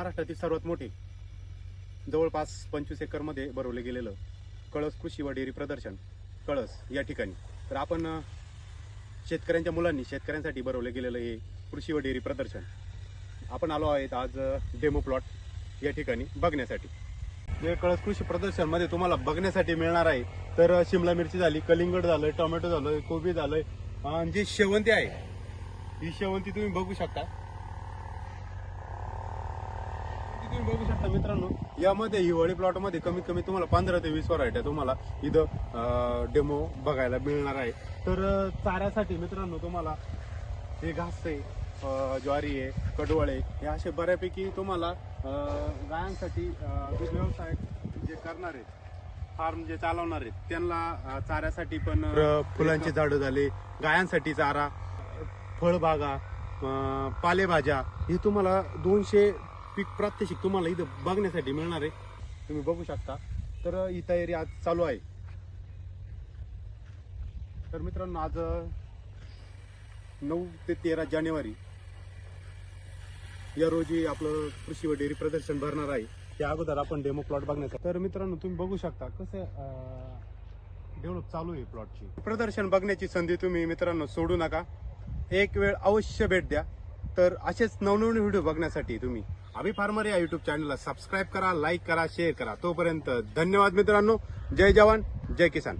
महाराष्ट्रातील सर्वात मोठे जवळपास पंचवीस एकरमध्ये भरवलं गेलेलं कळस कृषी व डेअरी प्रदर्शन कळस या ठिकाणी. तर आपण शेतकऱ्यांच्या मुलांनी शेतकऱ्यांसाठी भरवलं गेलेलं हे कृषी व डेअरी प्रदर्शन. आपण आलो आहेत आज डेमो प्लॉट या ठिकाणी बघण्यासाठी. जे कळस कृषी प्रदर्शनमध्ये तुम्हाला बघण्यासाठी मिळणार आहे. तर शिमला मिरची झाली कलिंगड झालं टोमॅटो झालं कोबी झालं आणि जी शेवंती आहे ही शेवंती तुम्ही बघू शकता ती तुम्ही बघू शकता मित्रांनो यामध्ये हिवाळी प्लॉटमध्ये कमीत कमी तुम्हाला पंधरा ते वीस व्हरायट्या तुम्हाला इथं डेमो बघायला मिळणार आहे. तर चाऱ्यासाठी मित्रांनो तुम्हाला हे घास आहे ज्वारी आहे कडवळ आहे हे असे बऱ्यापैकी तुम्हाला गायांसाठी व्यवसाय जे करणार आहेत फार्म जे चालवणार आहेत त्यांना चाऱ्यासाठी पण अं, फुलांची झाडं झाले गायांसाठी चारा फळबागा पालेभाज्या हे तुम्हाला दोनशे पीक प्रात्यक्षिक तुम्हाला इथं बघण्यासाठी मिळणार आहे. तुम्ही बघू शकता. तर ही तयारी आज चालू आहे. तर मित्रांनो आज नऊ ते तेरा जानेवारी या रोजी आपलं कृषी व डेअरी प्रदर्शन भरणार आहे. त्या अगोदर आपण डेमो प्लॉट बघण्याचा तर मित्रांनो तुम्ही बघू शकता कसं डेव्हलप चालू आहे प्लॉटची प्रदर्शन बघण्याची संधी तुम्ही मित्रांनो सोडू नका. एक वेळ अवश्य भेट द्या. तर असेच नवनवीन व्हिडिओ बघण्यासाठी तुम्ही अभि फार्मर या युट्यूब चॅनलला सबस्क्राईब करा लाईक करा शेअर करा। तोपर्यंत धन्यवाद मित्रांनो। जय जवान जय किसान।